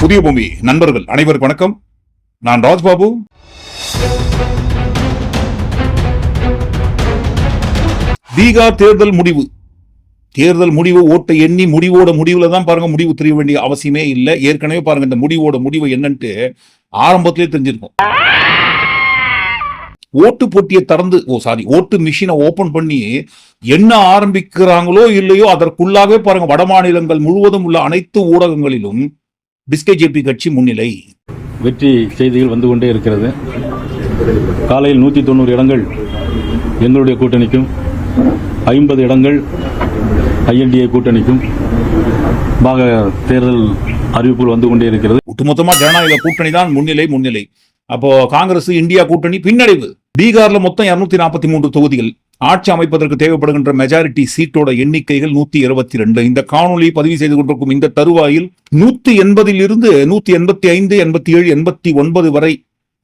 புதிய பூமி. நண்பர்கள் அனைவருக்கும் வணக்கம். நான் ராஜ்பாபு. பீகார் தேர்தல் முடிவு. தேர்தல் முடிவு ஓட்டை எண்ணி முடிவோட முடிவுல தான் பாருங்க முடிவு தெரிய வேண்டிய அவசியமே இல்லை. ஏற்கனவே பாருங்க இந்த முடிவோட முடிவு என்னன்ட்டு ஆரம்பத்திலே தெரிஞ்சிருக்கும். ஓட்டு போட்டியை திறந்து ஓ சாரி ஓட்டு மிஷினை ஓபன் பண்ணி என்ன ஆரம்பிக்கிறாங்களோ இல்லையோ அதற்குள்ளாகவே பாருங்க வட மாநிலங்கள் முழுவதும் உள்ள அனைத்து ஊடகங்களிலும் பிஸ்கே ஜேபி கட்சி முன்னிலை. வெற்றி செய்திகள் வந்து கொண்டே இருக்கிறது. காலையில் நூற்றி தொண்ணூறு இடங்கள் எங்களுடைய கூட்டணிக்கும் ஐம்பது இடங்கள் ஐஎன்டிஏ கூட்டணிக்கும் பாக தேர்தல் அறிவிப்புகள் வந்து கொண்டே இருக்கிறது. ஒட்டுமொத்தமா ஜனநாயக கூட்டணி தான் முன்னிலை முன்னிலை. அப்போ காங்கிரஸ் இந்தியா கூட்டணி பின்னடைவு. பீகார்ல மொத்தம் இருநூத்தி நாற்பத்தி மூன்று தொகுதிகள். ஆட்சி அமைப்பதற்கு தேவைப்படுகின்ற மெஜாரிட்டி சீட்டோட எண்ணிக்கைகள் நூத்தி இருபத்தி ரெண்டு இந்த காணொலி பதிவு செய்து கொண்டிருக்கும் இந்த தருவாயில் நூத்தி எண்பதில் இருந்து நூத்தி எண்பத்தி ஐந்து எண்பத்தி ஏழு எண்பத்தி ஒன்பது வரை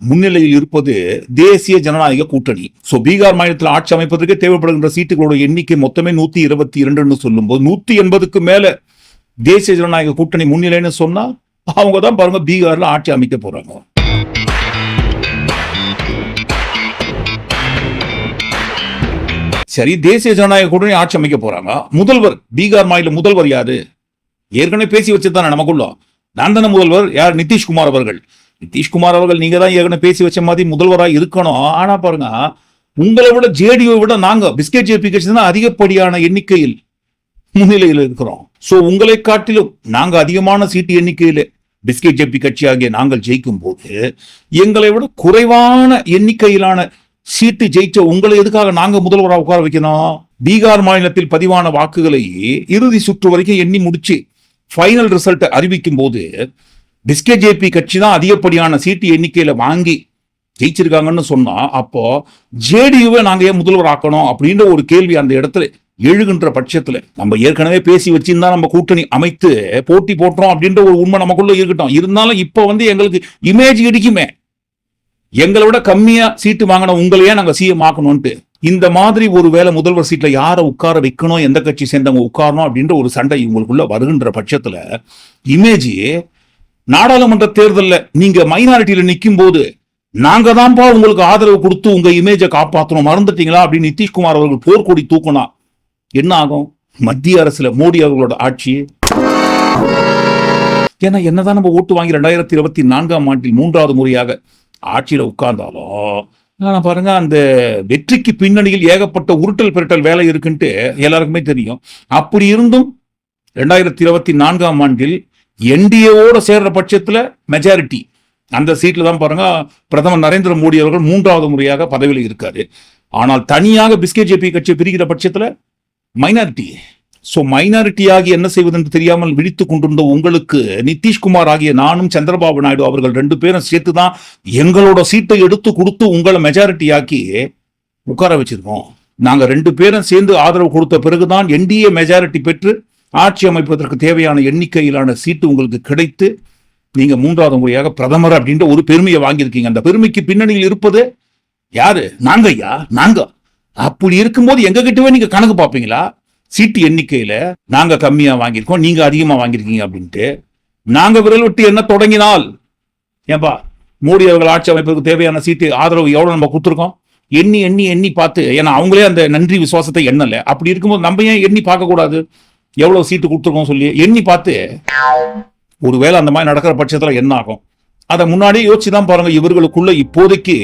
முன்னிலையில் இருப்பது தேசிய ஜனநாயக கூட்டணி. சோ பீகார் மாநிலத்தில் ஆட்சி அமைப்பதற்கு தேவைப்படுகின்ற சீட்டுகளோட எண்ணிக்கை மொத்தமே நூத்தி இருபத்தி இரண்டுன்னு சொல்லும்போது நூத்தி எண்பதுக்கு மேல தேசிய ஜனநாயக கூட்டணி முன்னிலைன்னு சொன்னா அவங்க தான் பாருங்க பீகார்ல ஆட்சி அமைக்க போறாங்க. சரி தேசிய ஜனநாயக கூட்டணி ஆட்சி அமைக்க போறாங்க. முதல்வர் பீகார் மாநில முதல்வர் யாரு? ஏற்கனவே பேசி வச்சதுதானே நமக்குள்ள. நான் தானே முதல்வர் யார்? நிதிஷ்குமார் அவர்கள். நிதிஷ்குமார் அவர்கள் நீங்க தான் ஏற்கனவே பேசி வச்ச மாதிரி முதல்வரா இருக்கணும். ஆனா பாருங்க உங்களை விட ஜேடியை விட நாங்க பிஸ்கெட் ஜேபி கட்சி தான் அதிகப்படியான எண்ணிக்கையில் முன்னிலையில் இருக்கிறோம். சோ உங்களை காட்டிலும் நாங்க அதிகமான சீட்டு எண்ணிக்கையில பிஸ்கெட் ஜேபி கட்சி ஆகிய நாங்கள் ஜெயிக்கும் போது எங்களை விட குறைவான எண்ணிக்கையிலான சீட்டு ஜெயிச்ச உங்களை எதுக்காக நாங்க முதல்வராக உட்கார வைக்கணும்? பீகார் மாநிலத்தில் பதிவான வாக்குகளை இறுதி சுற்று வரைக்கும் எண்ணி முடிச்சு ஃபைனல் ரிசல்ட் அறிவிக்கும் போது பிஸ்கெட் ஜேபி கட்சி தான் அதிகப்படியான சீட்டு எண்ணிக்கையில வாங்கி ஜெயிச்சிருக்காங்கன்னு சொன்னா அப்போ ஜேடியுவை நாங்க ஏன் முதல்வர் ஆக்கணும் அப்படின்ற ஒரு கேள்வி அந்த இடத்துல எழுகின்ற பட்சத்துல நம்ம ஏற்கனவே பேசி வச்சிருந்தா நம்ம கூட்டணி அமைத்து போட்டி போட்டோம் அப்படின்ற ஒரு உண்மை நமக்குள்ள இருக்கட்டும். இருந்தாலும் இப்போ வந்து எங்களுக்கு இமேஜ் இடிக்குமே. எங்களை விட கம்மியா சீட்டு வாங்கின உங்களையே நாங்க சிஎம் ஆக்கணும்ட்டு இந்த மாதிரி ஒரு வேலை முதல்வர் சீட்ல யாரை உட்கார வைக்கணும் எந்த கட்சி சேர்ந்தவங்க உட்காரணும் அப்படின்ற ஒரு சண்டை இவங்களுக்குள்ள வருகின்ற பட்சத்துல இமேஜ் நாடாளுமன்ற தேர்தலில் நீங்க மைனாரிட்டியில நிக்கும் போது நாங்க தான்ப்பா உங்களுக்கு ஆதரவு கொடுத்து உங்க இமேஜை காப்பாத்தணும். மறந்துட்டீங்களா? அப்படின்னு நிதிஷ்குமார் அவர்கள் போர்க்கொடி தூக்கினா என்ன ஆகும்? மத்திய அரசுல மோடி அவர்களோட ஆட்சி. ஏன்னா என்னதான் நம்ம ஓட்டு வாங்கி ரெண்டாயிரத்தி இருபத்தி நான்காம் ஆண்டில் மூன்றாவது முறையாக ஆட்சியில் உட்கார்ந்தாலும் ஆனால் பாருங்க அந்த வெற்றிக்கு பின்னணியில் ஏகப்பட்ட உருட்டல் பெருட்டல் வேலை இருக்குன்ட்டு எல்லாருக்குமே தெரியும். அப்படி இருந்தும் ரெண்டாயிரத்தி இருபத்தி நான்காம் ஆண்டில் என்டிஏவோட சேர்ற பட்சத்தில் மெஜாரிட்டி அந்த சீட்டில் தான் பாருங்க பிரதமர் நரேந்திர மோடி அவர்கள் மூன்றாவது முறையாக பதவியில் இருக்காரு. ஆனால் தனியாக பிஸ்கே ஜேபி கட்சியை பிரிக்கிற பட்சத்தில் மைனாரிட்டி ஸோ மைனாரிட்டியாகி என்ன என்ன செய்வதென்று தெரியாமல் விழித்துக் கொண்டிருந்த உங்களுக்கு நிதிஷ்குமார் ஆகிய நானும் சந்திரபாபு நாயுடு அவர்கள் ரெண்டு பேரும் சேர்த்து தான் எங்களோட சீட்டை எடுத்து கொடுத்து உங்களை மெஜாரிட்டியாக்கி உட்கார வச்சிருக்கோம். நாங்கள் ரெண்டு பேரும் சேர்ந்து ஆதரவு கொடுத்த பிறகுதான் என்டிஏ மெஜாரிட்டி பெற்று ஆட்சி அமைப்பதற்கு தேவையான எண்ணிக்கையிலான சீட்டு உங்களுக்கு கிடைத்து நீங்க மூன்றாவது முறையாக பிரதமர் அப்படின்ற ஒரு பெருமையை வாங்கியிருக்கீங்க. அந்த பெருமைக்கு பின்னணியில் இருப்பது யாரு? நாங்க ஐயா நாங்க. அப்படி இருக்கும்போது எங்ககிட்டவே நீங்க கணக்கு பார்ப்பீங்களா? சீட்டு எண்ணிக்கையில நாங்க கம்மியா வாங்கியிருக்கோம் நீங்க அதிகமா வாங்கியிருக்கீங்க அப்படின்ட்டு நாங்க விரல் விட்டு என்ன தொடங்கினால் ஏன்பா மோடி அவர்கள் ஆட்சி அமைப்பதற்கு தேவையான சீட்டு ஆதரவு எவ்வளவு நம்ம கொடுத்துருக்கோம்? எண்ணி எண்ணி எண்ணி பார்த்து ஏன்னா அவங்களே அந்த நன்றி விசுவாசத்தை எண்ணல. அப்படி இருக்கும்போது நம்ம ஏன் எண்ணி பார்க்க கூடாது? எவ்வளவு சீட்டு கொடுத்துருக்கோம் சொல்லி எண்ணி பார்த்து ஒருவேளை அந்த மாதிரி நடக்கிற பட்சத்துல என்ன ஆகும்? அதை முன்னாடியே யோசிச்சு தான் பாருங்க இவர்களுக்குள்ள இப்போதைக்கு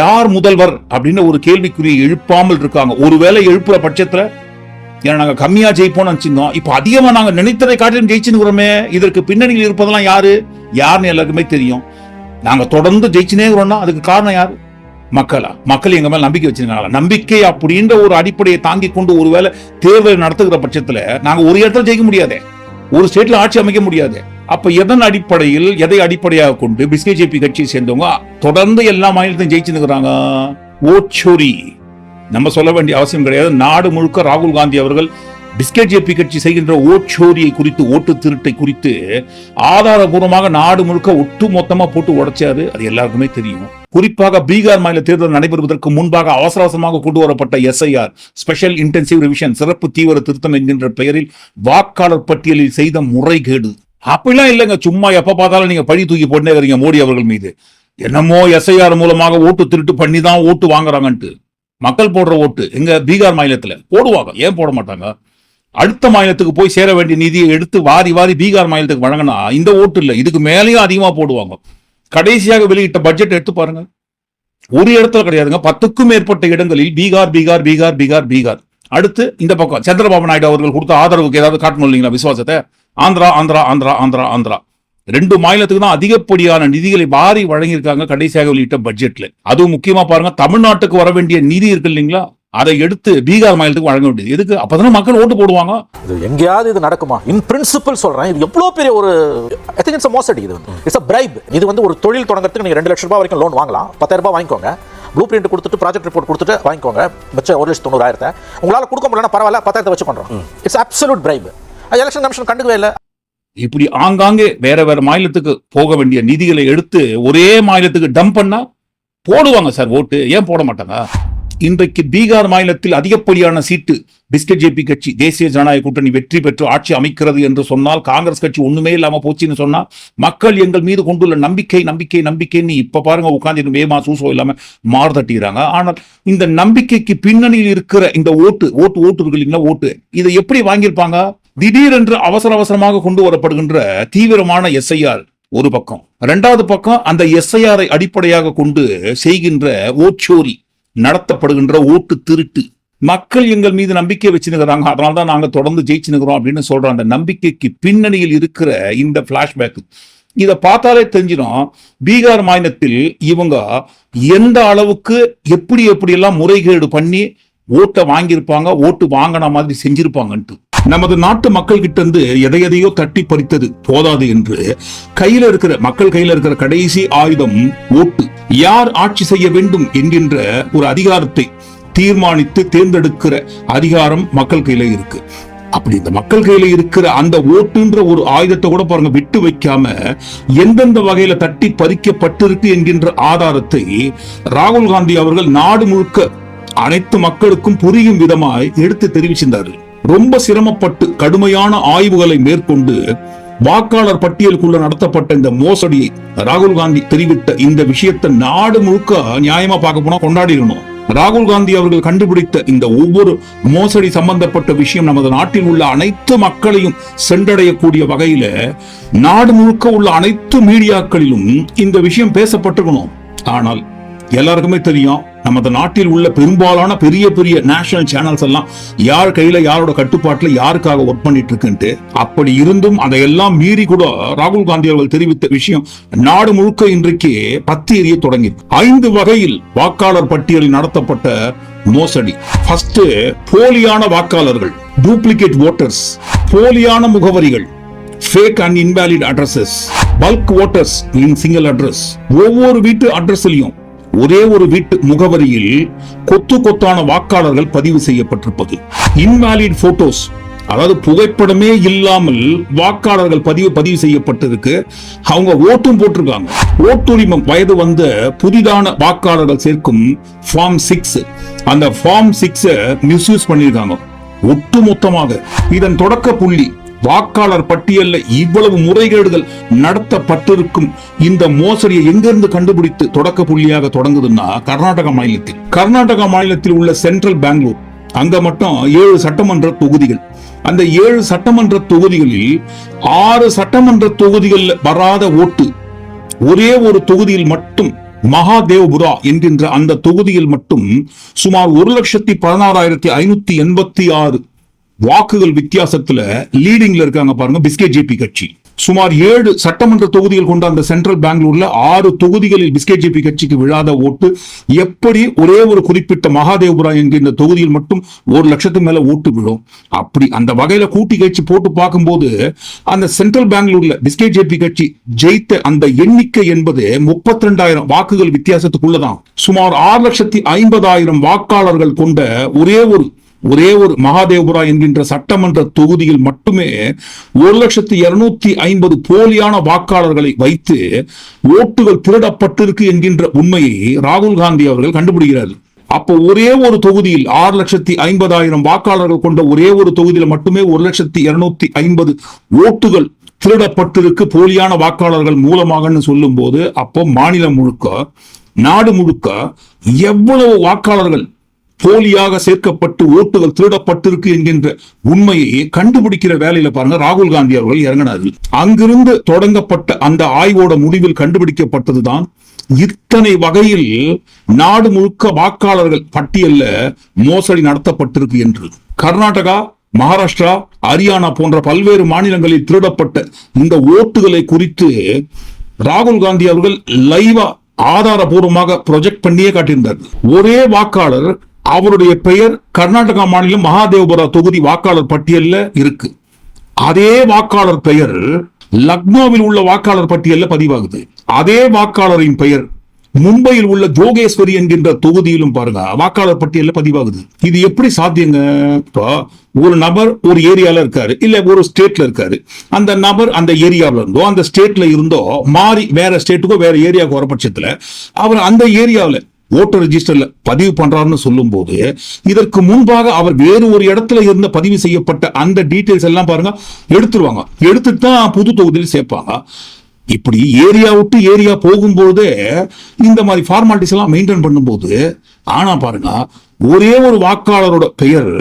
யார் முதல்வர் அப்படின்னு ஒரு கேள்விக்குறியை எழுப்பாமல் இருக்காங்க. ஒருவேளை எழுப்புற பட்சத்துல ஏன்னா நாங்கள் கம்மியாக ஜெயிப்போம்னு நினைச்சிருந்தோம். இப்போ அதிகமாக நாங்கள் நினைத்ததை காட்டிலும் ஜெயிச்சுன்னு இதற்கு பின்னணியில் இருப்பதெல்லாம் யாரு? யாருன்னு எல்லாருக்குமே தெரியும். நாங்கள் தொடர்ந்து ஜெயிச்சுனே இருக்கிறோம்னா அதுக்கு காரணம் யார்? மக்களா? மக்கள் எங்க மேல நம்பிக்கை வச்சிருக்காங்களா? நம்பிக்கை அப்படின்ற ஒரு அடிப்படையை தாங்கி கொண்டு ஒருவேளை தேர்தல் நடத்துகிற பட்சத்துல நாங்க ஒரு இடத்துல ஜெயிக்க முடியாதே. ஒரு ஸ்டேட்ல ஆட்சி அமைக்க முடியாது. அப்ப எதன் அடிப்படையில் எதை அடிப்படையாக கொண்டு பிஸ்கே ஜேபி கட்சியை சேர்ந்தவங்க தொடர்ந்து எல்லா மாநிலத்தையும் இருக்கிறாங்க ஓட்சோரி நம்ம சொல்ல வேண்டிய அவசியம் கிடையாது. நாடு முழுக்க ராகுல் காந்தி அவர்கள் பிஸ்கெட் ஜேபி கட்சி செய்கின்ற ஓட்சோரியை குறித்து ஓட்டு திருட்டை குறித்து ஆதாரபூர்வமாக நாடு முழுக்க ஒட்டு மொத்தமா போட்டு உடைச்சாரு. அது எல்லாருக்குமே தெரியும். குறிப்பாக பீகார் மாநில தேர்தல் நடைபெறுவதற்கு முன்பாக அவசர அவசரமாக கொண்டு வரப்பட்ட எஸ்ஐஆர் ஸ்பெஷல் இன்டென்சிவ் ரிவிஷன் சிறப்பு தீவிர திருத்தம் என்கின்ற பெயரில் வாக்காளர் பட்டியலில் செய்த முறைகேடு. அப்படிலாம் இல்லைங்க. சும்மா எப்ப பார்த்தாலும் நீங்க பழி தூக்கி போட்டே இருக்கீங்க மோடி அவர்கள் மீது. என்னமோ எஸ்ஐஆர் மூலமாக ஓட்டு திருட்டு பண்ணி தான் ஓட்டு வாங்குறாங்கன்ட்டு. மக்கள் போடுற ஓட்டு எங்க பீகார் மாநிலத்துல போடுவாங்க. ஏன் போட மாட்டாங்க? அடுத்த மாநிலத்துக்கு போய் சேர வேண்டிய நிதியை எடுத்து வாரி வாரி பீகார் மாநிலத்துக்கு வழங்கினா இந்த ஓட்டு இல்லை. இதுக்கு மேலேயும் அதிகமாக போடுவாங்க. கடைசியாக வெளியிட்ட பட்ஜெட் எடுத்து பாருங்க. ஒரு இடத்துல கிடையாதுங்க. பத்துக்கும் மேற்பட்ட இடங்களில் பீகார் பீகார் பீகார் பீகார் பீகார். அடுத்து இந்த பக்கம் சந்திரபாபு நாயுடு அவர்கள் கொடுத்த ஆதரவுக்கு ஏதாவது காட்டணும் இல்லைங்களா விசுவாசத்தை? ஆந்திரா ஆந்திரா ஆந்திரா ஆந்திரா ஆந்திரா. ரெண்டு மாநிலத்துக்கு தான் அதிகப்படியான நிதிகளை வாரி வழங்கியிருக்காங்க கடைசியாக வெளியிட்ட பட்ஜெட்ல அதுவும் முக்கியமா பாருங்க தமிழ்நாட்டுக்கு வர வேண்டிய நிதி இருக்கு இல்லைங்களா? அதை எடுத்து பீகார் மாநிலத்துக்கு வழங்க வேண்டியது. எதுக்கு? அப்பதானே மக்கள் ஓட்டு போடுவாங்க. இது எங்கேயாவது இது நடக்குமா? இன் பிரின்சிபல் சொல்றேன். இது எவ்வளோ பெரிய ஒரு ஐ திங்க் இட்ஸ் மோசடி இது வந்து. இட்ஸ் அ பிரைப் இது வந்து ஒரு தொழில் தொடங்குறதுக்கு நீங்க ரெண்டு லட்சம் ரூபாய் வரைக்கும் லோன் வாங்கலாம். பத்தாயிரம் ரூபாய் வாங்கிக்கோங்க. ப்ளூ பிரிண்ட் கொடுத்துட்டு ப்ராஜெக்ட் ரிப்போர்ட் கொடுத்துட்டு வாங்கிக்கோங்க. மிச்சம் ஒரு லட்சம் தொண்ணூறாயிரத்தை. உங்களால் கொடுக்க முடியலன்னா பரவாயில்ல பத்தாயிரத்தை வச்சு பண்றோம். It's absolute bribe election commission கண்டுக்கவே இல்லை. இப்படி ஆங்காங்கே வேற வேற மாநிலத்துக்கு போக வேண்டிய நிதிகளை எடுத்து ஒரே மாநிலத்துக்கு டம்ப் பண்ணா போடுவாங்க சார் ஓட்டு. ஏன் போட மாட்டாங்க? இன்றைக்கு பீகார் மாநிலத்தில் அதிகப்படியான சீட்டு பிஸ்கட் ஜேபி கட்சி தேசிய ஜனநாயக கூட்டணி வெற்றி பெற்று ஆட்சி அமைக்கிறது என்று சொன்னால் காங்கிரஸ் கட்சி ஒண்ணுமே இல்லாம போச்சுன்னு சொன்னா மக்கள் எங்கள் மீது கொண்டுள்ள நம்பிக்கை நம்பிக்கை நம்பிக்கைன்னு இப்ப பாருங்க உட்கார்ந்து வேமா சூசோ இல்லாம மார்தட்டிடுறாங்க ஆனால் இந்த நம்பிக்கைக்கு பின்னணியில் இருக்கிற இந்த ஓட்டு ஓட்டு ஓட்டு இருக்கு இல்லைங்களா ஓட்டு? இதை எப்படி வாங்கியிருப்பாங்க? திடீரென்று அவசர அவசரமாக கொண்டு வரப்படுகின்ற தீவிரமான எஸ்ஐஆர் ஒரு பக்கம். இரண்டாவது பக்கம் அந்த எஸ்ஐஆரை அடிப்படையாக கொண்டு செய்கின்ற ஓச்சோரி நடத்தப்படுகின்ற ஓட்டு திருட்டு. மக்கள் எங்கள் மீது நம்பிக்கை வச்சுனுக்கிறாங்க அதனால தான் நாங்கள் தொடர்ந்து ஜெயிச்சுனுக்கிறோம் அப்படின்னு சொல்ற அந்த நம்பிக்கைக்கு பின்னணியில் இருக்கிற இந்த பிளாஷ்பேக் இதை பார்த்தாலே தெரிஞ்சிடும் பீகார் மாநிலத்தில் இவங்க எந்த அளவுக்கு எப்படி எப்படியெல்லாம் முறைகேடு பண்ணி ஓட்டை வாங்கியிருப்பாங்க ஓட்டு வாங்கின மாதிரி செஞ்சிருப்பாங்கன்ட்டு. நமது நாட்டு மக்கள் கிட்ட இருந்து எதை எதையோ தட்டி பறித்தது போதாது என்று கையில இருக்கிற மக்கள் கையில இருக்கிற கடைசி ஆயுதம் ஓட்டு. யார் ஆட்சி செய்ய வேண்டும் என்கின்ற ஒரு அதிகாரத்தை தீர்மானித்து தேர்ந்தெடுக்கிற அதிகாரம் மக்கள் கையில இருக்கு. அப்படி இந்த மக்கள் கையில இருக்கிற அந்த ஓட்டுன்ற ஒரு ஆயுதத்தை கூட பாருங்க விட்டு வைக்காம எந்தெந்த வகையில தட்டி பறிக்கப்பட்டிருக்கு என்கின்ற ஆதாரத்தை ராகுல் காந்தி அவர்கள் நாடு முழுக்க அனைத்து மக்களுக்கும் புரியும் விதமாய் எடுத்து தெரிவிச்சிருந்தாரு. ரொம்ப சிரமப்பட்டு கடுமையான ஆய்வுகளை மேற்கொண்டு வாக்காளர் பட்டியலுக்குள்ள நடத்தப்பட்ட இந்த மோசடியை ராகுல் காந்தி தெரிவித்த இந்த விஷயத்தை நாடு முழுக்க நியாயமா பார்க்க போனா கொண்டாடிடணும் ராகுல் காந்தி அவர்கள் கண்டுபிடித்த இந்த ஒவ்வொரு மோசடி சம்பந்தப்பட்ட விஷயம் நமது நாட்டில் உள்ள அனைத்து மக்களையும் சென்றடையக்கூடிய வகையில நாடு முழுக்க உள்ள அனைத்து மீடியாக்களிலும் இந்த விஷயம் பேசப்பட்டுக்கணும் ஆனால் எல்லாருக்குமே தெரியும் நமது நாட்டில் உள்ள பெரும்பாலான பெரிய பெரிய நேஷனல் சேனல்ஸ் எல்லாம் யார் கையில யாரோட கட்டுப்பாட்டுல யாருக்காக ஒர்க் பண்ணிட்டு இருக்குன்ட்டு அப்படி இருந்தும் அதையெல்லாம் மீறி கூட ராகுல் காந்தி அவர்கள் தெரிவித்த விஷயம் நாடு முழுக்க இன்றைக்கு பத்தி எரிய தொடங்கி ஐந்து வகையில் வாக்காளர் பட்டியலில் நடத்தப்பட்ட மோசடி. ஃபர்ஸ்ட் போலியான வாக்காளர்கள் டூப்ளிகேட் ஓட்டர்ஸ் போலியான முகவரிகள் fake and invalid addresses bulk voters in single address ஒவ்வொரு வீட்டு அட்ரஸ்லயும் ஒரே ஒரு வீட்டு முகவரியில் கொத்து கொத்தான வாக்காளர்கள் பதிவு செய்யப்பட்டிருப்பது. இன்வாலிட் போட்டோஸ் அதாவது புகைப்படமே இல்லாமல் வாக்காளர்கள் பதிவு பதிவு செய்யப்பட்டிருக்கு. அவங்க ஓட்டும் போட்டிருக்காங்க. ஓட்டுரிமம் வயது வந்த புதிதான வாக்காளர்கள் சேர்க்கும் ஃபார்ம் சிக்ஸ் அந்த ஃபார்ம் சிக்ஸ மிஸ்யூஸ் பண்ணியிருக்காங்க. ஒட்டுமொத்தமாக. இதன் தொடக்க புள்ளி வாக்காளர் பட்டியல்ல இவ்வளவு முறைகேடுகள் நடத்தப்பட்டிருக்கும். இந்த மோசடியை எங்கிருந்து கண்டுபிடித்து தொடக்க புள்ளியாக தொடங்குதுன்னா கர்நாடகா மாநிலத்தில். கர்நாடகா மாநிலத்தில் உள்ள சென்ட்ரல் பெங்களூர். அங்க மட்டும் ஏழு சட்டமன்ற தொகுதிகள். அந்த ஏழு சட்டமன்ற தொகுதிகளில் ஆறு சட்டமன்ற தொகுதிகளில் வராத ஓட்டு ஒரே ஒரு தொகுதியில் மட்டும் மகாதேவ்புரா என்கின்ற அந்த தொகுதியில் மட்டும் சுமார் ஒரு லட்சத்தி பதினாறாயிரத்தி ஐநூத்தி எண்பத்தி ஆறு வாக்குகள் வித்தியாசத்துல லீடிங்ல இருக்காங்க பாருங்க பிஸ்கெட் ஜேபி கட்சி. சுமார் ஏழு சட்டமன்ற தொகுதிகள் கொண்ட அந்த சென்ட்ரல் பெங்களூர்ல ஆறு தொகுதிகளில் பிஸ்கெட் ஜேபி கட்சிக்கு விழாத ஓட்டு எப்படி ஒரே ஒரு குறிப்பிட்ட மகாதேவபுரா என்கின்ற தொகுதியில் மட்டும் ஒரு லட்சத்துக்கு மேல ஓட்டு விழும்? அப்படி அந்த வகையில கூட்டி கட்சி போட்டு பார்க்கும்போது அந்த சென்ட்ரல் பெங்களூர்ல பிஸ்கெட் ஜேபி கட்சி ஜெயித்த அந்த எண்ணிக்கை என்பது முப்பத்தி ரெண்டாயிரம் வாக்குகள் வித்தியாசத்துக்குள்ளதான். சுமார் ஆறு லட்சத்தி ஐம்பதாயிரம் வாக்காளர்கள் கொண்ட ஒரே ஒரு ஒரே ஒரு மகாதேவபுரா என்கின்ற சட்டமன்ற தொகுதியில் மட்டுமே ஒரு லட்சத்தி இருநூத்தி ஐம்பது போலியான வாக்காளர்களை வைத்து ஓட்டுகள் திருடப்பட்டிருக்கு என்கின்ற உண்மையை ராகுல் காந்தி அவர்கள் கண்டுபிடிக்கிறார். அப்போ ஒரே ஒரு தொகுதியில் ஆறு லட்சத்தி ஐம்பதாயிரம் வாக்காளர்கள் கொண்ட ஒரே ஒரு தொகுதியில் மட்டுமே ஒரு லட்சத்தி இருநூத்தி ஐம்பது ஓட்டுகள் திருடப்பட்டிருக்கு போலியான வாக்காளர்கள் மூலமாகன்னு சொல்லும்போது அப்போ மாநிலம் முழுக்க நாடு முழுக்க எவ்வளவு வாக்காளர்கள் போலியாக சேர்க்கப்பட்டு ஓட்டுகள் திருடப்பட்டிருக்கு என்கின்ற உண்மையை கண்டுபிடிக்கிற வேலையில பாருங்க ராகுல் காந்தி அவர்கள் இறங்கினார்கள் அங்கிருந்து தொடங்கப்பட்ட அந்த ஆய்வோட முடிவில் கண்டுபிடிக்கப்பட்டதுதான் இத்தனை வகையில் நாடு முழுக்க வாக்காளர்கள் பட்டியல்ல மோசடி நடத்தப்பட்டிருக்கு என்று. கர்நாடகா மகாராஷ்டிரா ஹரியானா போன்ற பல்வேறு மாநிலங்களில் திருடப்பட்ட இந்த ஓட்டுகளை குறித்து ராகுல் காந்தி அவர்கள் லைவா ஆதாரபூர்வமாக ப்ரொஜெக்ட் பண்ணியே காட்டியிருந்தார். ஒரே வாக்காளர் அவருடைய பெயர் கர்நாடகா மாநிலம் மகாதேவபுரா தொகுதி வாக்காளர் பட்டியல்ல இருக்கு. அதே வாக்காளர் பெயர் லக்னோவில் உள்ள வாக்காளர் பட்டியல்ல பதிவாகுது. அதே வாக்காளரின் பெயர் மும்பையில் உள்ள ஜோகேஸ்வரி என்கின்ற தொகுதியிலும் பாருங்க வாக்காளர் பட்டியல்ல பதிவாகுது. இது எப்படி சாத்தியங்க? இப்போ ஒரு நபர் ஒரு ஏரியால இருக்காரு இல்ல ஒரு ஸ்டேட்ல இருக்காரு. அந்த நபர் அந்த ஏரியாவில் இருந்தோ அந்த ஸ்டேட்ல இருந்தோ மாறி வேற ஸ்டேட்டுக்கோ வேற ஏரியாவுக்கு வர பட்சத்துல அவர் அந்த ஏரியாவில் ஓட்டர் ரெஜிஸ்டர்ல பதிவு பண்றாருன்னு சொல்லும்போது இதற்கு முன்பாக அவர் வேறு ஒரு இடத்துல இருந்து பதிவு செய்யப்பட்ட அந்த டீட்டெயில்ஸ் எல்லாம் பாருங்க எடுத்துருவாங்க. எடுத்துட்டு தான் புது தொகுதியில் சேர்ப்பாங்க. இப்படி ஏரியா விட்டு ஏரியா போகும்போதே இந்த மாதிரி ஃபார்மாலிட்டிஸ் எல்லாம் மெயின்டைன் பண்ணும்போது ஆனா பாருங்க ஒரே ஒரு வாக்காளரோட பெயர்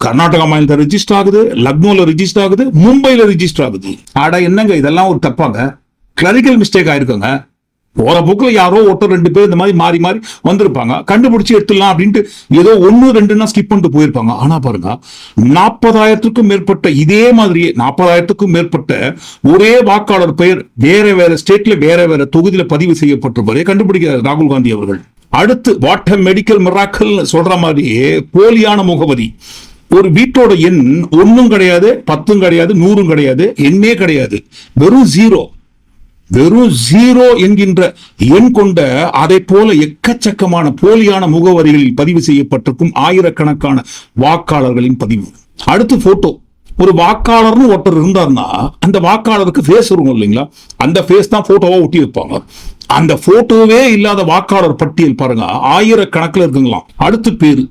கர்நாடகா மாநிலத்தில் ரிஜிஸ்டர் ஆகுது லக்னோல ரிஜிஸ்டர் ஆகுது மும்பையில ரிஜிஸ்டர் ஆகுது. ஆடா என்னங்க இதெல்லாம் ஒரு தப்பாங்க. Clerical mistake ஆயிருக்குங்க. போற போக்குல யாரோ ஒருத்தர் ரெண்டு பேர் இந்த மாதிரி மாறி மாறி வந்திருப்பாங்க. கண்டுபிடிச்சு எடுத்துடலாம் அப்படின்ட்டு ஏதோ ஒன்னு ரெண்டுன்னா ஸ்கிப் பண்ணிட்டு போயிருப்பாங்க. ஆனா பாருங்க நாற்பதாயிரத்துக்கும் மேற்பட்ட இதே மாதிரியே நாற்பதாயிரத்துக்கும் மேற்பட்ட ஒரே வாக்காளர் பெயர் வேற வேற ஸ்டேட்ல வேற வேற தொகுதியில பதிவு செய்யப்பட்டிருப்பதை கண்டுபிடிக்கிறார் ராகுல் காந்தி அவர்கள். அடுத்து வாட் மெடிக்கல் மிராக்கல் சொல்ற மாதிரி போலியான முகவரி. ஒரு வீட்டோட எண் ஒன்னும் கிடையாது பத்தும் கிடையாது நூறும் கிடையாது எண்ணே கிடையாது. வெறும் ஜீரோ வெறும் ஜீரோ என்கின்ற எண் கொண்ட அதை போல எக்கச்சக்கமான போலியான முகவரிகளில் பதிவு செய்யப்பட்டிருக்கும் ஆயிரக்கணக்கான வாக்காளர்களின் பதிவு. அடுத்து போட்டோ ஒரு வாக்காளர்னு ஒருத்தர் இருந்தார்னா அந்த வாக்காளருக்கு ஃபேஸ் இருக்கும் இல்லைங்களா? அந்த ஃபேஸ் தான் போட்டோவா ஒட்டி வைப்பாங்க. அந்த போட்டோவே இல்லாத வாக்காளர் பட்டியல் பாருங்க ஆயிரக்கணக்கில் இருக்குங்களாம். அடுத்து பேரு.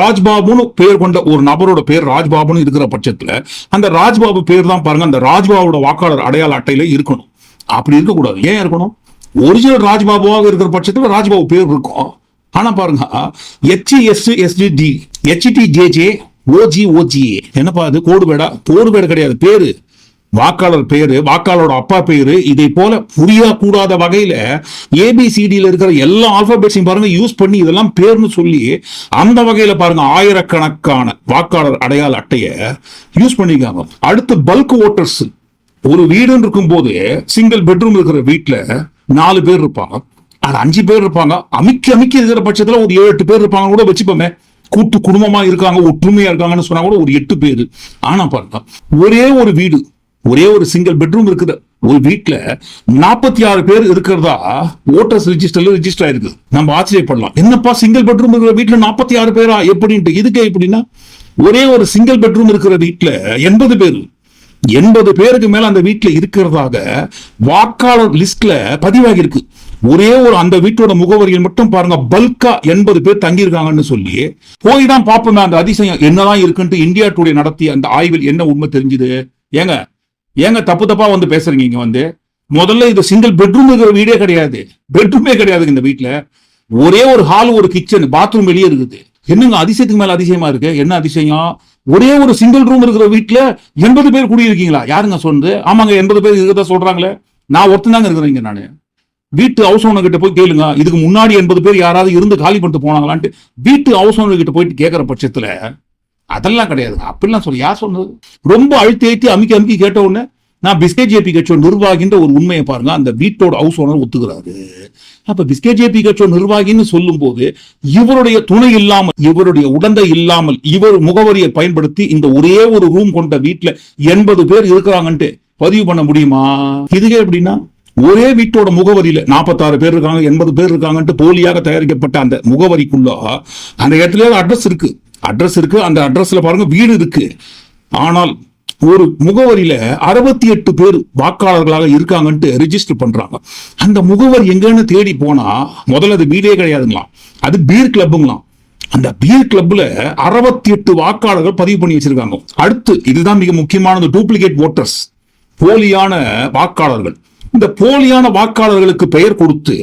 ராஜ்பாபுன்னு பேர் கொண்ட ஒரு நபரோட பேர் ராஜ்பாபுன்னு இருக்கிற பட்சத்துல அந்த ராஜ்பாபு பேர் தான் பாருங்க அந்த ராஜ்பாபோட வாக்காளர் அடையாள அட்டையில இருக்கணும். அப்படி இருக்கக்கூடாது. ஏன் இருக்கணும்? ஒரிஜினல் ராஜ்பாபுவாக இருக்கிற பட்சத்தில் ராஜ்பாபு பேர் இருக்கும். ஆனா பாருங்க HES STD HD JJ OG OG என்னப்பா அது கோடு வேடா கோடு கிடையாது. பேரு. வாக்காளர் பேரு வாக்காளரோட அப்பா பேரு. இதை போல புரிய கூடாத வகையில ஏபிசிடியில் இருக்கிற எல்லா ஆல்பபெட்ஸையும் பாருங்க யூஸ் பண்ணி இதெல்லாம் பேர்னு சொல்லி அந்த வகையில பாருங்க ஆயிரக்கணக்கான வாக்காளர் அடையாள அட்டையை யூஸ் பண்ணிருக்காங்க அடுத்து பல்க் ஓட்டர்ஸ் ஒரு வீடுன்னு இருக்கும் போது சிங்கிள் பெட்ரூம் இருக்கிற வீட்ல நாலு பேர் இருப்பாங்க. அது அஞ்சு பேர் இருப்பாங்க. அமிக்கி அமைக்க இருக்கிற பட்சத்துல ஒரு ஏழு எட்டு பேர் இருப்பாங்க கூட வச்சுப்போமே கூட்டு குடும்பமா இருக்காங்க ஒற்றுமையா இருக்காங்கன்னு சொன்னா கூட ஒரு எட்டு பேர். ஆனா பாருங்க ஒரே ஒரு வீடு ஒரே ஒரு சிங்கிள் பெட்ரூம் இருக்குது. ஒரு வீட்ல நாற்பத்தி ஆறு பேர் இருக்கிறதா ஓட்டர்ஸ் ரிஜிஸ்டர்ல ரிஜிஸ்டர் ஆயிருக்கு. நம்ம ஆச்சரியப்படலாம். என்னப்பா சிங்கிள் பெட்ரூம் இருக்கிற வீட்ல நாற்பத்தி ஆறு பேரா? எப்படின்ட்டு. இதுக்கு எப்படின்னா ஒரே ஒரு சிங்கிள் பெட்ரூம் இருக்கிற வீட்ல எண்பது பேர். எண்பது பேருக்கு மேல அந்த வீட்டில் இருக்கிறதாக வாக்காளர் லிஸ்ட்ல பதிவாகி இருக்கு ஒரே ஒரு அந்த வீட்டோட முகவரியில் மட்டும் பாருங்க பல்கா எண்பது பேர் தங்கியிருக்காங்கன்னு சொல்லி போய் தான் பார்ப்போமே அந்த அதிசயம் என்னதான் இருக்குன்ட்டு இந்தியா டுடே நடத்திய அந்த ஆய்வில் என்ன உண்மை தெரிஞ்சுது? ஏங்க ஏங்க தப்பு தப்பா வந்து பேசுறீங்க இங்க வந்து? முதல்ல இது சிங்கிள் பெட்ரூம் வீடே கிடையாது. பெட்ரூமே கிடையாது இந்த வீட்டில் ஒரே ஒரு ஹால் ஒரு கிச்சன் பாத்ரூம் வெளியே இருக்குது. என்னங்க அதிசயத்துக்கு மேல அதிசயமா இருக்கு? என்ன அதிசயம்? ஒரே ஒரு சிங்கிள் ரூம் இருக்கிற வீட்டில் எண்பது பேர் குடியிருக்கீங்களா? யாருங்க சொன்னது? ஆமாங்க எண்பது பேர் இருக்கிறதா சொல்றாங்களே. நான் ஒருத்தன் தாங்க இங்க நான். வீட்டு ஹவுஸ் ஓனர் கிட்ட போய் கேளுங்க. இதுக்கு முன்னாடி எண்பது பேர் யாராவது இருந்து காலி பண்ணிட்டு போனாங்களான்ட்டு வீட்டு ஹவுஸ் ஓனர் கிட்ட போயிட்டு கேட்குற பட்சத்தில் அதெல்லாம் கிடையாதுங்க. அப்படிலாம் சொல்லி. யார் சொன்னது? ரொம்ப அழுத்தி அழுத்தி அமுக்கி அமுக்கி கேட்ட உடனே நான் பிஸ்கே ஜேபி கட்சியோ நிர்வாகின்ற ஒரு உண்மையை பாருங்க. அந்த வீட்டோட ஹவுஸ் ஓனர் ஒத்துக்கிறாரு. அப்ப பிஸ்கே ஜேபி கட்சியோ நிர்வாகின்னு சொல்லும் போது இவருடைய துணை இல்லாமல் இவருடைய உடந்தை இல்லாமல் இவர் முகவரியை பயன்படுத்தி இந்த ஒரே ஒரு ரூம் கொண்ட வீட்டுல எண்பது பேர் இருக்கிறாங்கன்ட்டு பதிவு பண்ண முடியுமா? இதுவே எப்படின்னா ஒரே வீட்டோட முகவரியில நாற்பத்தாறு பேர் இருக்காங்க எண்பது பேர் இருக்காங்கன்ட்டு போலியாக தயாரிக்கப்பட்ட அந்த முகவரிக்குள்ள அந்த இடத்துல அட்ரஸ் இருக்கு. அட்ரஸ் இருக்கு அந்த அட்ரஸ்ல பாருங்க வீடு இருக்கு. ஆனால் ஒரு முகவரியில அறுபத்தி எட்டு பேர் வாக்காளர்களாக இருக்காங்கன்ட்டு ரிஜிஸ்டர் பண்றாங்க. அந்த முகவரி எங்கன்னு தேடி போனா முதல்ல அது வீடே கிடையாதுங்களாம். அது பீர் கிளப்புங்களாம் அந்த பீர் கிளப்ல அறுபத்தி எட்டு வாக்காளர்கள் பதிவு பண்ணி வச்சிருக்காங்க. அடுத்து இதுதான் மிக முக்கியமானது டூப்ளிகேட் ஓட்டர்ஸ் போலியான வாக்காளர்கள். இந்த போலியான வாக்காளர்களுக்கு பெயர் கொடுத்து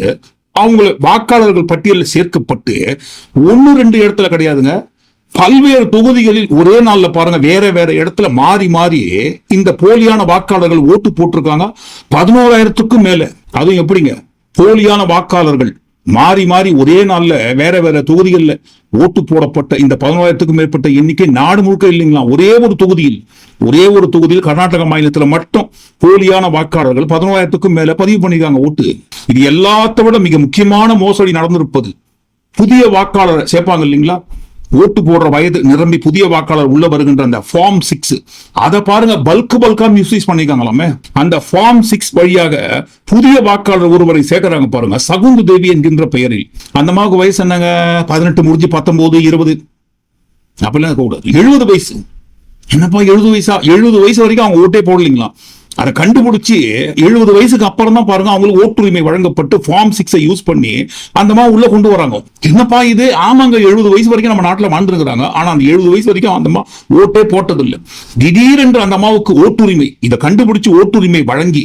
அவங்க வாக்காளர்கள் பட்டியலில் சேர்க்கப்பட்டு ஒன்று ரெண்டு இடத்துல கிடையாதுங்க. பல்வேறு தொகுதிகளில் ஒரே நாள்ல பாருங்க வேற வேற இடத்துல மாறி மாறி இந்த போலியான வாக்காளர்கள் ஓட்டு போட்டிருக்காங்க. பதினோராயிரத்துக்கும் மேல. அதுவும் எப்படிங்க? போலியான வாக்காளர்கள் மாறி மாறி ஒரே நாள்ல வேற வேற தொகுதிகளில் ஓட்டு போடப்பட்ட இந்த பதினோராயிரத்துக்கும் மேற்பட்ட எண்ணிக்கை நாடு முழுக்க இல்லைங்களா? ஒரே ஒரு தொகுதியில் ஒரே ஒரு தொகுதியில் கர்நாடக மாநிலத்தில் மட்டும் போலியான வாக்காளர்கள் பதினோராயிரத்துக்கும் மேல பதிவு பண்ணிருக்காங்க ஓட்டு. இது எல்லாத்த விட மிக முக்கியமான மோசடி நடந்திருப்பது. புதிய வாக்காளர் சேர்ப்பாங்க இல்லைங்களா? ஓட்டு போடுற வயது நிரம்பி புதிய வாக்காளர் உள்ள வருகின்ற அந்த ஃபார்ம் சிக்ஸ் அதை பாருங்க பல்க் பல்கா மிஸ்யூஸ் பண்ணிருக்காங்களாமே அந்த ஃபார்ம் சிக்ஸ் வழியாக புதிய வாக்காளர் ஒருவரை சேர்க்கறாங்க பாருங்க சகுந்து தேவி என்கின்ற பெயரில். அந்த மாவுக்கு வயசு என்னங்க? பதினெட்டு முடிஞ்சு பத்தொன்பது இருபது. அப்படிலாம் கூடாது எழுபது வயசு. என்னப்பா எழுபது வயசா? எழுபது வயசு வரைக்கும் அவங்க ஓட்டே போடலீங்களா? அதை கண்டுபிடிச்சி எழுபது வயசுக்கு அப்புறம் தான் பாருங்க அவங்களுக்கு ஓட்டுரிமை வழங்கப்பட்டு ஃபார்ம் சிக்ஸை யூஸ் பண்ணி அந்த மாதிரி உள்ள கொண்டு வராங்க. என்னப்பா இது? ஆமாங்க எழுபது வயசு வரைக்கும் நம்ம நாட்டில் வாழ்ந்துருக்கிறாங்க. ஆனா அந்த எழுபது வயசு வரைக்கும் அந்த ஓட்டே போட்டதில்லை. திடீரென்று அந்த அம்மாவுக்கு ஓட்டுரிமை இதை கண்டுபிடிச்சு ஓட்டுரிமை வழங்கி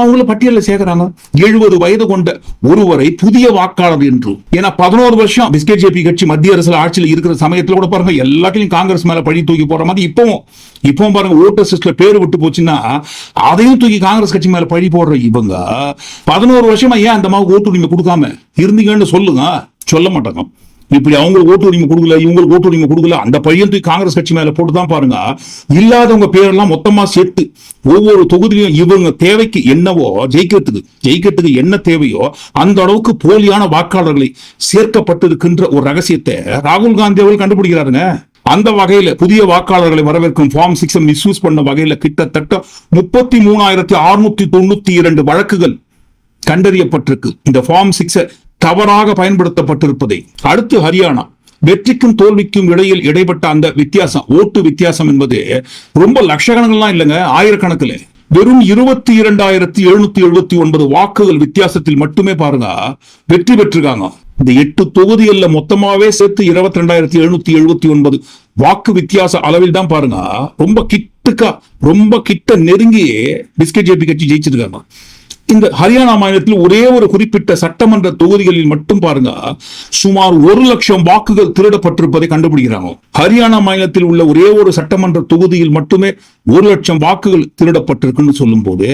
அவங்கள பட்டியலில் சேர்க்கிறாங்க. எழுபது வயது கொண்ட ஒருவரை புதிய வாக்காளர் என்று. ஏன்னா பதினோரு வருஷம் பிஸ்கெட் ஜேபி கட்சி மத்திய அரசுல ஆட்சியில் இருக்கிற சமயத்துல கூட பாருங்க எல்லாத்தையும் காங்கிரஸ் மேல பழி தூக்கி போற மாதிரி இப்பவும் இப்பவும் பாருங்க ஓட்டர் லிஸ்ட்ல பேர் விட்டு போச்சுன்னா அதையும் தூக்கி காங்கிரஸ் கட்சி மேல பழி போடுற இவங்க பதினோரு வருஷமா ஏன் அந்த மாதிரி ஓட்டுரிமை கொடுக்காம இருந்தீங்கன்னு சொல்லுங்க. சொல்ல மாட்டாங்க. இப்படி அவங்களுக்கு ஓட்டு உரிமை கொடுக்கல இவங்களுக்கு ஓட்டு உரிமை கொடுக்கல அந்த பையன் தூக்கி காங்கிரஸ் கட்சி மேல போட்டு தான் பாருங்க. இல்லாதவங்க பேரெல்லாம் மொத்தமா சேர்த்து ஒவ்வொரு தொகுதியிலும் இவங்க தேவைக்கு என்னவோ ஜெயிக்கிறதுக்கு ஜெயிக்கிறதுக்கு என்ன தேவையோ அந்த அளவுக்கு போலியான வாக்காளர்களை சேர்க்கப்பட்டிருக்கின்ற ஒரு ரகசியத்தை ராகுல் காந்தி அவர்கள் கண்டுபிடிக்கிறாருங்க. அந்த வகையில புதிய வாக்காளர்களை வரவேற்கும் ஃபார்ம் சிக்ஸ் மிஸ்யூஸ் பண்ண வகையில கிட்டத்தட்ட முப்பத்தி மூணாயிரத்தி அறுநூத்தி தொண்ணூத்தி இரண்டு வழக்குகள் கண்டறியப்பட்டிருக்கு. இந்த ஃபார்ம் சிக்ஸ் தவறாக பயன்படுத்தப்பட்டிருப்பதை அடுத்து ஹரியானா வெற்றிக்கும் தோல்விக்கும் இடையில் இடைப்பட்ட அந்த வித்தியாசம் ஓட்டு வித்தியாசம் என்பது ரொம்ப லட்சக்கணக்கெல்லாம் இல்லைங்க ஆயிரக்கணக்கில். வெறும் இருபத்தி இரண்டாயிரத்தி எழுநூத்தி எழுபத்தி ஒன்பது வாக்குகள் வித்தியாசத்தில் மட்டுமே பாருங்க. வெற்றி பெற்றிருக்காங்க. இந்த எட்டு தொகுதி அல்ல மொத்தமாவே சேர்த்து இருபத்தி ரெண்டாயிரத்தி எழுநூத்தி எழுபத்தி ஒன்பது வாக்கு வித்தியாச அளவில் தான் பாருங்க. ரொம்ப கிட்டுக்கா ரொம்ப கிட்ட நெருங்கி பிஸ்கட் ஜேபி கட்சி ஜெயிச்சிருக்காங்க. இந்த ஹரியானா மாநிலத்தில் ஒரே ஒரு குறிப்பிட்ட சட்டமன்ற தொகுதிகளில் மட்டும் பாருங்க சுமார் ஒரு லட்சம் வாக்குகள் திருடப்பட்டிருப்பதை கண்டுபிடிக்கிறாங்க. ஹரியானா மாநிலத்தில் உள்ள ஒரே ஒரு சட்டமன்ற தொகுதியில் மட்டுமே ஒரு லட்சம் வாக்குகள் திருடப்பட்டிருக்குன்னு சொல்லும் போது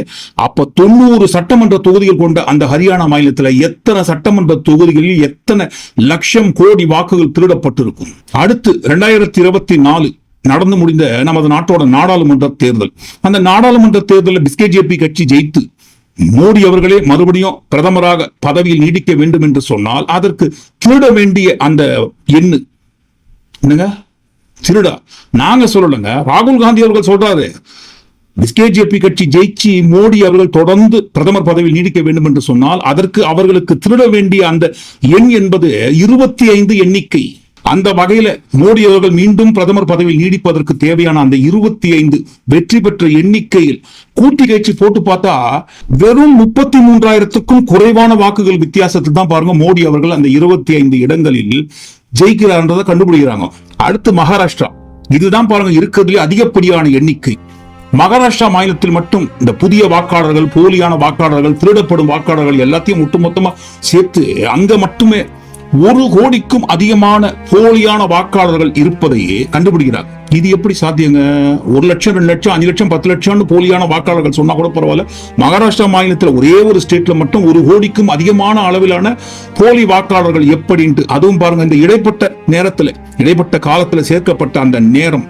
அப்ப தொண்ணூறு சட்டமன்ற தொகுதிகள் கொண்ட அந்த ஹரியானா மாநிலத்தில் எத்தனை சட்டமன்ற தொகுதிகளில் எத்தனை லட்சம் கோடி வாக்குகள் திருடப்பட்டிருக்கும்? அடுத்து ரெண்டாயிரத்தி இருபத்தி நாலு நடந்து முடிந்த நமது நாட்டோட நாடாளுமன்ற தேர்தல். அந்த நாடாளுமன்ற தேர்தலில் பிஸ்கே ஜேபி கட்சி ஜெயித்து மோடி அவர்களே மறுபடியும் பிரதமராக பதவியில் நீடிக்க வேண்டும் என்று சொன்னால் அதற்கு திருட வேண்டிய அந்த எண்ணு. என்னங்க? திருடா? நாங்க சொல்லலைங்க. ராகுல் காந்தி அவர்கள் சொல்றாரு பிஸ்கேஜேபி கட்சி ஜெயிச்சு மோடி அவர்கள் தொடர்ந்து பிரதமர் பதவியில் நீடிக்க வேண்டும் என்று சொன்னால் அதற்கு அவர்களுக்கு திருட வேண்டிய அந்த எண் என்பது இருபத்தி ஐந்து எண்ணிக்கை. அந்த வகையில மோடி அவர்கள் மீண்டும் பிரதமர் பதவியில் நீடிப்பதற்கு தேவையான அந்த இருபத்தி ஐந்து வெற்றி பெற்ற எண்ணிக்கையில் கூட்டி கட்சி போட்டு பார்த்தா வெறும் முப்பத்தி மூன்றாயிரத்துக்கும் குறைவான வாக்குகள் வித்தியாசத்தில் தான் பாருங்க மோடி அவர்கள் அந்த இருபத்தி ஐந்து இடங்களில் ஜெயிக்கிறார்ன்றதை கண்டுபிடிக்கிறாங்க. அடுத்து மகாராஷ்டிரா. இதுதான் பாருங்க இருக்கிறதுலே அதிகப்படியான எண்ணிக்கை. மகாராஷ்டிரா மாநிலத்தில் மட்டும் இந்த புதிய வாக்காளர்கள் போலியான வாக்காளர்கள் திருடப்படும் வாக்காளர்கள் எல்லாத்தையும் ஒட்டுமொத்தமா சேர்த்து அங்க மட்டுமே ஒரு கோடிக்கும் அதிகமான போலியான வாக்காளர்கள் இருப்பதை கண்டுபிடிக்கிறார். இது எப்படி சாத்தியங்க? ஒரு லட்சம் ரெண்டு லட்சம் அஞ்சு லட்சம் பத்து லட்சம்னு போலியான வாக்காளர்கள் சொன்னா கூட பரவாயில்ல. மகாராஷ்டிரா மாநிலத்தில் ஒரே ஒரு ஸ்டேட்ல மட்டும் ஒரு கோடிக்கும் அதிகமான அளவிலான போலி வாக்காளர்கள் எப்படின்ட்டு அதுவும் பாருங்க இந்த இடைப்பட்ட நேரத்தில் இடைப்பட்ட காலத்தில் சேர்க்கப்பட்ட அந்த நேரம்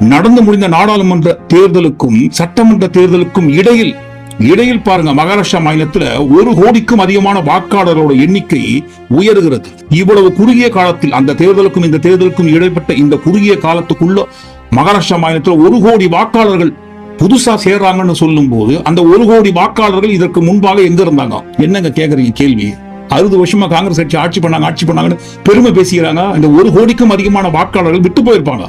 நடந்து முடிந்த நாடாளுமன்ற தேர்தலுக்கும் சட்டமன்ற தேர்தலுக்கும் இடையில் இடையில் பாருங்க மகாராஷ்டிரா மாநிலத்துல ஒரு கோடிக்கும் அதிகமான வாக்காளர்களோட எண்ணிக்கை உயர்கிறது. இவ்வளவு குறுகிய காலத்தில் அந்த தேர்தலுக்கும் இந்த தேர்தலுக்கும் இடைப்பட்ட இந்த குறுகிய காலத்துக்குள்ள மகாராஷ்டிரா மாநிலத்தில் ஒரு கோடி வாக்காளர்கள் புதுசா சேர்றாங்கன்னு சொல்லும் போது அந்த ஒரு கோடி வாக்காளர்கள் இதற்கு முன்பாக எங்க இருந்தாங்க? என்னங்க கேக்குறீங்க கேள்வி? அறுபது வருஷமா காங்கிரஸ் கட்சி ஆட்சி பண்ணாங்க ஆட்சி பண்ணாங்கன்னு பெருமை பேசிக்கிறாங்க இந்த ஒரு கோடிக்கும் அதிகமான வாக்காளர்கள் விட்டு போயிருப்பாங்க.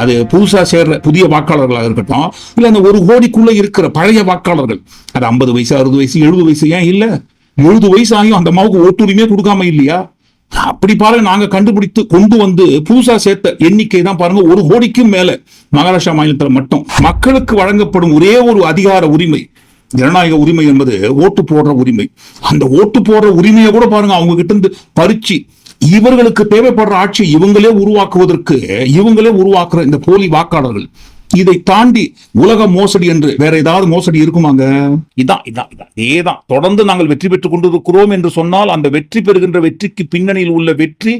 அது புதுசா சேர்ற புதிய வாக்காளர்களாக இருக்கட்டும் இல்லை அந்த ஒரு கோடிக்குள்ளே இருக்கிற பழைய வாக்காளர்கள். அது ஐம்பது வயசு அறுபது வயசு எழுபது வயசு ஏன் இல்லை? எழுபது வயசு ஆகியும் அந்த அம்மாவுக்கு ஒட்டுரிமையே கொடுக்காம இல்லையா? அப்படி பாருங்க நாங்க கண்டுபிடித்து கொண்டு வந்து புதுசா சேர்த்த எண்ணிக்கை தான் பாருங்க ஒரு கோடிக்கும் மேல மகாராஷ்டிரா மாநிலத்தில் மட்டும். மக்களுக்கு வழங்கப்படும் ஒரே ஒரு அதிகார உரிமை ஜனநாயக உரிமை என்பது ஓட்டு போடுற உரிமை. அந்த ஓட்டு போடுற உரிமையை கூட பாருங்க அவங்க கிட்ட இருந்து பறிச்சு இவர்களுக்கு தேவைப்படுற ஆட்சி இவங்களே உருவாக்குவதற்கு இவங்களே உருவாக்குற இந்த போலி வாக்காளர்கள் இதை தாண்டி உலக மோசடி என்று வேற ஏதாவது மோசடி இருக்குமாங்க? இதான் இதான் இதான். இதேதான். தொடர்ந்து நாங்கள் வெற்றி பெற்றுக் கொண்டிருக்கிறோம் என்று சொன்னால் அந்த வெற்றி பெறுகின்ற வெற்றிக்கு பின்னணியில் உள்ள வெற்றி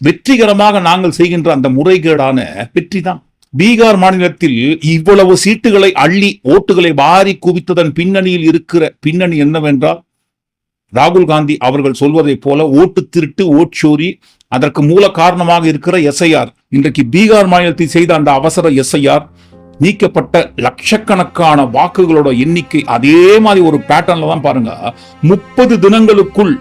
வெற்றிகரமாக நாங்கள் செய்கின்ற அந்த முறைகேடான வெற்றி தான் பீகார் மாநிலத்தில் இவ்வளவு சீட்டுகளை அள்ளி ஓட்டுகளை வாரி குவித்ததன் பின்னணியில் இருக்கிற பின்னணி என்னவென்றால் ராகுல் காந்தி அவர்கள் சொல்வதைப் போல ஓட்டு திருட்டு ஓட்சோரி அதற்கு மூல காரணமாக இருக்கிற எஸ்ஐஆர். இன்றைக்கு பீகார் மாநிலத்தில் செய்த அந்த அவசர எஸ்ஐஆர் நீக்கப்பட்ட லட்சக்கணக்கான வாக்குகளோட எண்ணிக்கை அதே மாதிரி ஒரு பேட்டர்ன்ல தான் பாருங்க. முப்பது தினங்களுக்குள்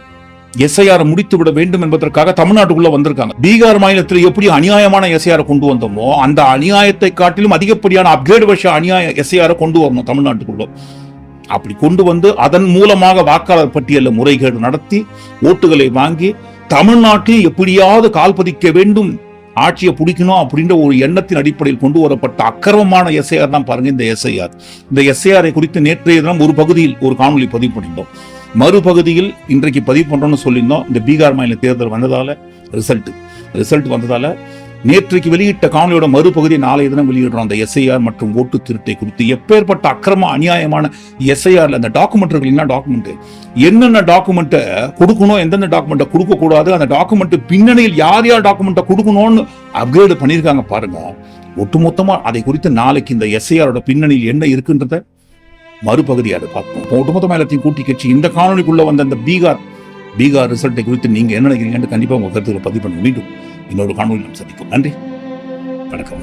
எஸ்ஐஆர் முடித்து விட வேண்டும் என்பதற்காக தமிழ்நாட்டுக்குள்ள வந்திருக்காங்க. பீகார் மாநிலத்தில் எப்படி அநியாயமான எஸ்ஐஆர் கொண்டு வந்தோமோ அந்த அநியாயத்தை காட்டிலும் அதிகப்படியான அப்கிரேட் வருஷ அநியாய எஸ்ஐஆர் கொண்டு வரணும் தமிழ்நாட்டுக்குள்ள. அப்படி கொண்டு வந்து அதன் மூலமாக வாக்காளர் பட்டியலில் முறைகேடு நடத்தி ஓட்டுகளை வாங்கி தமிழ்நாட்டில் எப்படியாவது கால் பதிக்க வேண்டும் ஆட்சியை பிடிக்கணும் அப்படின்ற ஒரு எண்ணத்தின் அடிப்படையில் கொண்டு வரப்பட்ட அக்கிரமமான எஸ்ஐஆர் தான் பாருங்க இந்த எஸ்ஐஆர் இந்த எஸ்ஐஆரை குறித்து நேற்றைய தினம் ஒரு பகுதியில் ஒரு காணொலி பதிவு பண்ணியிருந்தோம். மறுபகுதியில் இன்றைக்கு பதிவு பண்றோம்னு சொல்லியிருந்தோம். இந்த பீகார் மாநில தேர்தல் வந்ததால ரிசல்ட் ரிசல்ட் வந்ததால நேற்றைக்கு வெளியிட்ட காணொலியோட மறுபகுதி நாளைய தினம் வெளியிடுறோம். அந்த எஸ்ஐஆர் மற்றும் ஓட்டு திருட்டை குறித்து எப்பேற்பட்ட அக்கிரம அநியாயமான எஸ்ஐஆர்ல அந்த டாக்குமெண்ட் இருக்கு என்ன டாக்குமெண்ட் என்னென்ன டாக்குமெண்ட்டை கொடுக்கணும் எந்தெந்த டாக்குமெண்ட்டை கொடுக்க கூடாது அந்த டாக்குமெண்ட் பின்னணியில் யார் யார் டாக்குமெண்ட்டை கொடுக்கணும்னு அப்கிரேடு பண்ணியிருக்காங்க பாருங்க. ஒட்டுமொத்தமா அதை குறித்து நாளைக்கு இந்த எஸ்ஐஆரோட பின்னணியில் என்ன இருக்குன்றத மறுபகுதி அதை பார்ப்போம். ஒட்டுமொத்தமா எல்லாத்தையும் கூட்டி கட்சி இந்த காணொலிக்குள்ள வந்த அந்த பீகார் பீகார் ரிசல்ட்டை குறித்து நீங்க என்ன நினைக்கிறீங்கன்னு கண்டிப்பா உங்க கருத்துக்களை பதிவு பண்ண மீண்டும் இன்னொரு காணொலி நாம் சந்திக்கும் நன்றி. வணக்கம்.